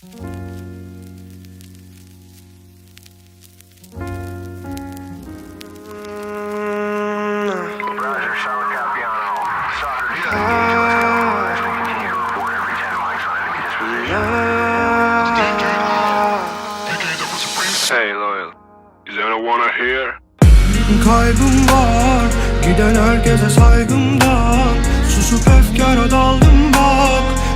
Hey loyal, is anyone here? Kaybım var. Giden herkese saygımdan Susup efkara daldım bak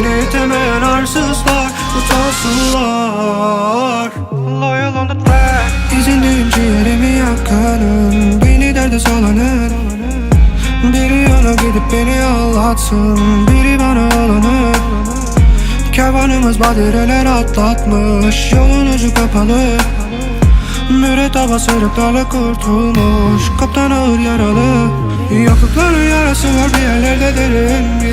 Kendine yetemeyen arsızlar Utansınlar Loyal on the track İzindeyim ciğerimi yakanın Beni derde salanın Biri yana gidip beni ağlatsın Biri bana olanı Kervanımız badireler atlatmış Yolun ucu kapalı. Müretteba sırıklarla kurtulmuş Kaptan ağır yaralı. Yoklukların yarası var bir yerlerde derin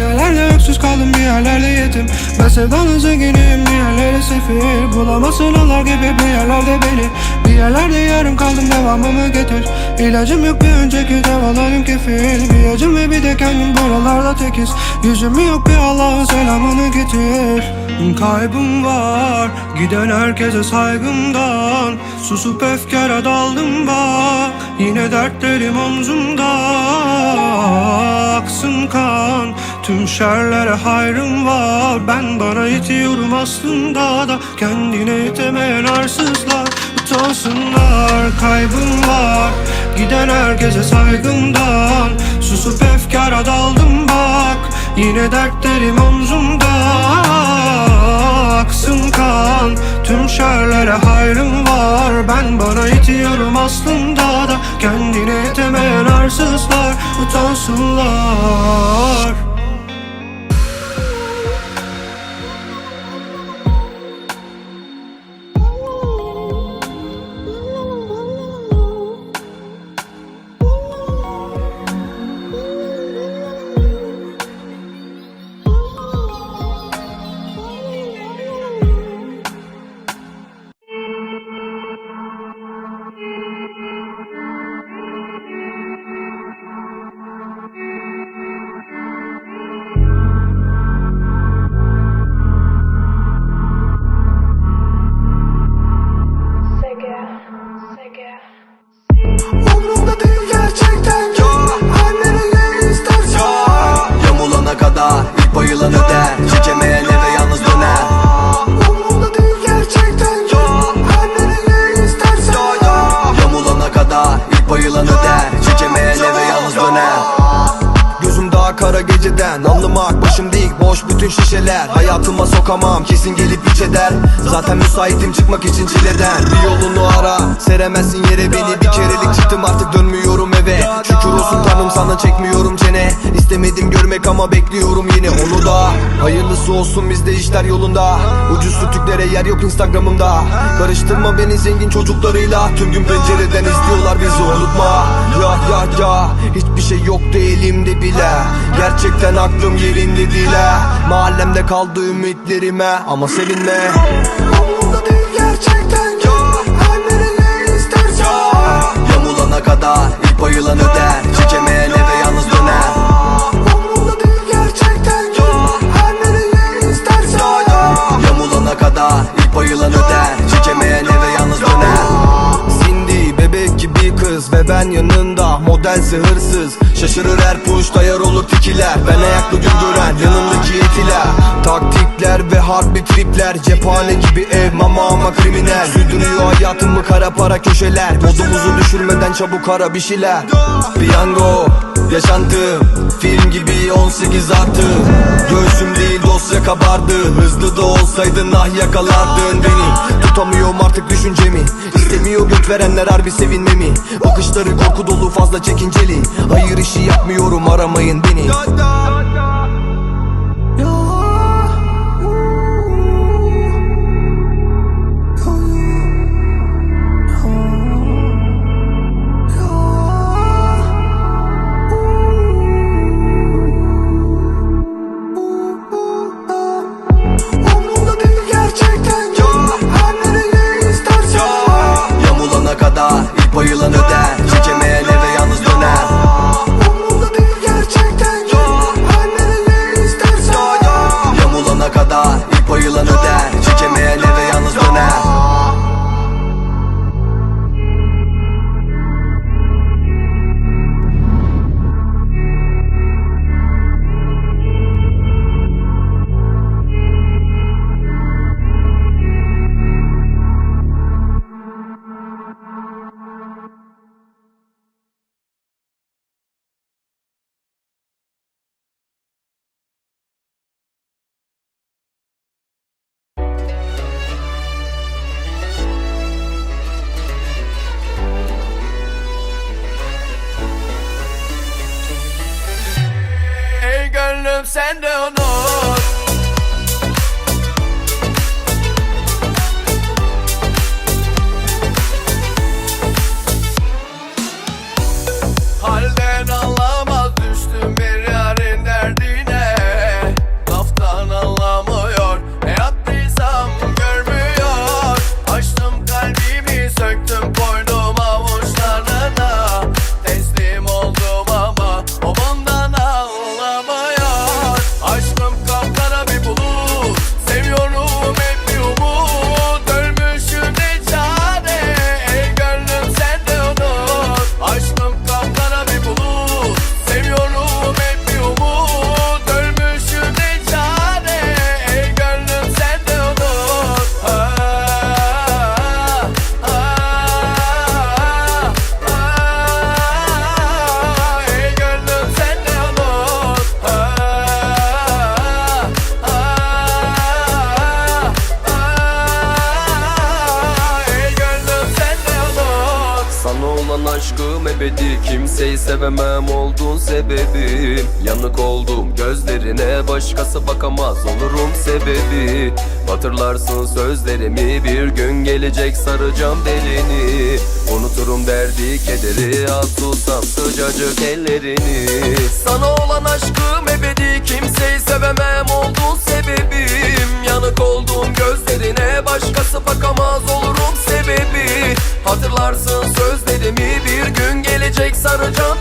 Öksüz kaldım bir yerlerde yetim. Ben sevdanın zenginim bir yerlerde sefil. Bulamazsın onlar gibi bir yerlerde beni. Bir yerlerde yarım kaldım devamımı getir. İlacım yok bir önceki devalarım kefil. Bir acım ve bir de kendim buralarda tekiz. Yüzüm yok bir Allah'ın selamını getir. Kaybım var Giden herkese saygımdan. Susup efkara daldım bak Yine dertlerim omzumda. Aksın kan Tüm şerlere hayrım var. Ben bana itiyorum aslında da. Kendine yetemeyen arsızlar Utansınlar. Kaybım var. Giden herkese saygımdan. Susup efkara daldım bak. Yine dertlerim omzumda. Aksın kan. Tüm şerlere hayrım var. Ben bana itiyorum aslında da. Kendine yetemeyen arsızlar Utansınlar Kadar ilk bayılan öder boş bütün şişeler. Hayatıma sokamam kesin gelip iç eder. Zaten müsaitim çıkmak için çileden. Bir yolunu ara seremezsin yere beni. Bir kerelik çıktım artık dönmüyorum eve. Şükür olsun tanrım sana çekmiyorum çene. İstemedim görmek ama bekliyorum yine onu da. Hayırlısı olsun bizde işler yolunda. Ucuz sütüklere yer yok instagramımda. Karıştırma beni zengin çocuklarıyla. Tüm gün pencereden izliyorlar bizi unutma. Ya ya ya. Hiçbir şey yoktu elimde bile. Gerçekten aklım yerinde değil. Mahallemde kaldı ümitlerime ama sevinme. Umrumda değil gerçekten kız ve ben yanında Modelse hırsız. Şaşırır her push dayar olur tikiler. Ben ayaklı gün gören yanımdaki etiler Taktikler ve harbi tripler. Cephane gibi ev mama ama kriminal. Sürdürüyor hayatımı kara para köşeler. Modumuzu düşürmeden çabuk ara bir şeyler. Piyango yaşantım Film gibi 18 artı. Göğsüm değil dosya kabardı. Hızlı da olsaydın ah yakalardın beni. Tutamıyorum artık düşüncemi. İstemiyor göt verenler harbi sevinmemi. Bakışları korku dolu fazla çekinceli. Hayır işi yapmıyorum aramayın beni gönlüm sende unut aşkım ebedi. Kimseyi sevemem oldun sebebim. Yanık oldum gözlerine Başkası bakamaz olurum sebebi. Hatırlarsın sözlerimi Bir gün gelecek saracağım delini Unuturum derdi kederi Az tutsam sıcacık ellerini. Sana olan aşkım ebedi Kimseyi sevemem oldun sebebim. Yanık oldum gözlerine Başkası bakamaz olurum sebebi. Hatırlarsın sözlerimi Bir gün gelecek saracağım